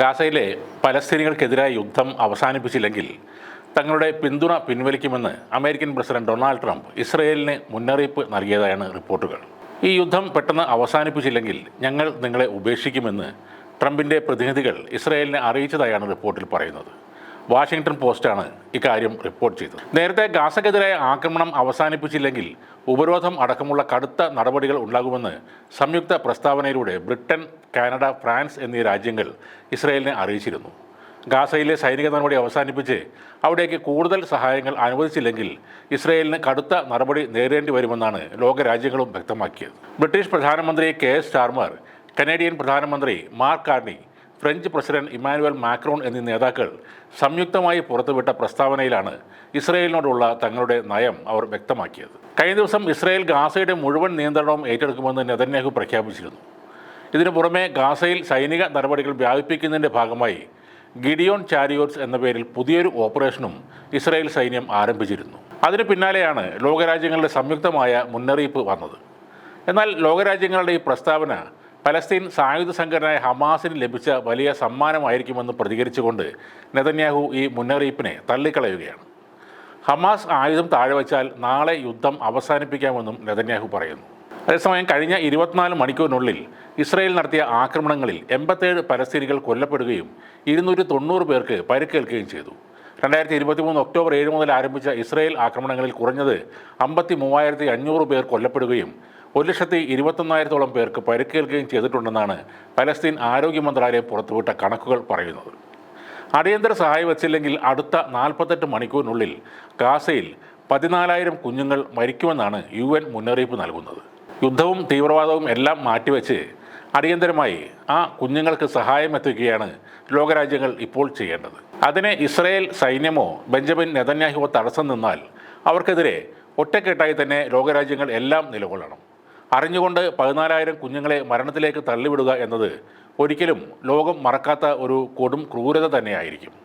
ഗാസയിലെ പലസ്തീനികൾക്കെതിരായ യുദ്ധം അവസാനിപ്പിച്ചില്ലെങ്കിൽ തങ്ങളുടെ പിന്തുണ പിൻവലിക്കുമെന്ന് അമേരിക്കൻ പ്രസിഡന്റ് ഡൊണാൾഡ് ട്രംപ് ഇസ്രയേലിന് മുന്നറിയിപ്പ് നൽകിയതായാണ് റിപ്പോർട്ടുകൾ. ഈ യുദ്ധം പെട്ടെന്ന് അവസാനിപ്പിച്ചില്ലെങ്കിൽ ഞങ്ങൾ നിങ്ങളെ ഉപേക്ഷിക്കുമെന്ന് ട്രംപിന്റെ പ്രതിനിധികൾ ഇസ്രയേലിനെ അറിയിച്ചതായാണ് റിപ്പോർട്ടിൽ പറയുന്നത്. വാഷിംഗ്ടൺ പോസ്റ്റാണ് ഇക്കാര്യം റിപ്പോർട്ട് ചെയ്തത്. നേരത്തെ ഗാസക്കെതിരായ ആക്രമണം അവസാനിപ്പിച്ചില്ലെങ്കിൽ ഉപരോധം അടക്കമുള്ള കടുത്ത നടപടികൾ ഉണ്ടാകുമെന്ന് സംയുക്ത പ്രസ്താവനയിലൂടെ ബ്രിട്ടൻ കാനഡ ഫ്രാൻസ് എന്നീ രാജ്യങ്ങൾ ഇസ്രയേലിനെ അറിയിച്ചിരുന്നു. ഗാസയിലെ സൈനിക നടപടി അവസാനിപ്പിച്ച് അവിടേക്ക് കൂടുതൽ സഹായങ്ങൾ അനുവദിച്ചില്ലെങ്കിൽ ഇസ്രയേലിന് കടുത്ത നടപടി നേരിടേണ്ടി വരുമെന്നാണ് ലോകരാജ്യങ്ങളും വ്യക്തമാക്കിയത്. ബ്രിട്ടീഷ് പ്രധാനമന്ത്രി കെ എസ് സ്റ്റാർമർ കനേഡിയൻ പ്രധാനമന്ത്രി Mark Carney French president Emmanuel Macron എന്നീ നേതാക്കൾ സംയുക്തമായി പുറത്തുവിട്ട പ്രസ്താവനയിലാണ് ഇസ്രയേലിനോടുള്ള തങ്ങളുടെ നയം അവർ വ്യക്തമാക്കിയത്. കഴിഞ്ഞ ദിവസം ഇസ്രയേൽ ഗാസയുടെ മുഴുവൻ നിയന്ത്രണവും ഏറ്റെടുക്കുമെന്ന് നെതന്യാഹു പ്രഖ്യാപിച്ചിരുന്നു. ഇതിനു പുറമെ ഗാസയിൽ സൈനിക നടപടികൾ വ്യാപിപ്പിക്കുന്നതിന്റെ ഭാഗമായി ഗിഡിയോൺ ചാരിയോട്സ് എന്ന പേരിൽ പുതിയൊരു ഓപ്പറേഷനും ഇസ്രായേൽ സൈന്യം ആരംഭിച്ചിരുന്നു. അതിന് പിന്നാലെയാണ് ലോകരാജ്യങ്ങളുടെ സംയുക്തമായ മുന്നറിയിപ്പ് വന്നത്. എന്നാൽ ലോകരാജ്യങ്ങളുടെ ഈ പ്രസ്താവന പലസ്തീൻ സായുധ സംഘടനയായ ഹമാസിന് ലഭിച്ച വലിയ സമ്മാനമായിരിക്കുമെന്ന് പ്രതികരിച്ചുകൊണ്ട് നെതന്യാഹു ഈ മുന്നറിയിപ്പിനെ തള്ളിക്കളയുകയാണ്. ഹമാസ് ആയുധം താഴെ വച്ചാൽ നാളെ യുദ്ധം അവസാനിപ്പിക്കാമെന്നും നെതന്യാഹു പറയുന്നു. അതേസമയം കഴിഞ്ഞ ഇരുപത്തിനാല് മണിക്കൂറിനുള്ളിൽ ഇസ്രയേൽ നടത്തിയ ആക്രമണങ്ങളിൽ എൺപത്തേഴ് പലസ്തീനികൾ കൊല്ലപ്പെടുകയും ഇരുന്നൂറ്റി തൊണ്ണൂറ് പേർക്ക് പരിക്കേൽക്കുകയും ചെയ്തു. രണ്ടായിരത്തി ഇരുപത്തി മൂന്ന് ഒക്ടോബർ ഏഴ് മുതൽ ആരംഭിച്ച ഇസ്രയേൽ ആക്രമണങ്ങളിൽ കുറഞ്ഞത് അമ്പത്തി മൂവായിരത്തി അഞ്ഞൂറ് പേർ കൊല്ലപ്പെടുകയും ഒരു ലക്ഷത്തി ഇരുപത്തൊന്നായിരത്തോളം പേർക്ക് പരിക്കേൽക്കുകയും ചെയ്തിട്ടുണ്ടെന്നാണ് പലസ്തീൻ ആരോഗ്യ മന്ത്രാലയം പുറത്തുവിട്ട കണക്കുകൾ പറയുന്നത്. അടിയന്തര സഹായം വച്ചില്ലെങ്കിൽ അടുത്ത നാൽപ്പത്തെട്ട് മണിക്കൂറിനുള്ളിൽ ഗാസയിൽ പതിനാലായിരം കുഞ്ഞുങ്ങൾ മരിക്കുമെന്നാണ് യു എൻ മുന്നറിയിപ്പ് നൽകുന്നത്. യുദ്ധവും തീവ്രവാദവും എല്ലാം മാറ്റിവെച്ച് അടിയന്തരമായി ആ കുഞ്ഞുങ്ങൾക്ക് സഹായം എത്തിക്കുകയാണ് ലോകരാജ്യങ്ങൾ ഇപ്പോൾ ചെയ്യേണ്ടത്. അതിനെ ഇസ്രയേൽ സൈന്യമോ ബെഞ്ചമിൻ നെതന്യാഹുവോ തടസ്സം നിന്നാൽ അവർക്കെതിരെ ഒറ്റക്കെട്ടായി തന്നെ ലോകരാജ്യങ്ങൾ എല്ലാം നിലകൊള്ളണം. അറിഞ്ഞുകൊണ്ട് പതിനാലായിരം കുഞ്ഞുങ്ങളെ മരണത്തിലേക്ക് തള്ളിവിടുക എന്നത് ഒരിക്കലും ലോകം മറക്കാത്ത ഒരു കൊടും ക്രൂരത തന്നെയായിരിക്കും.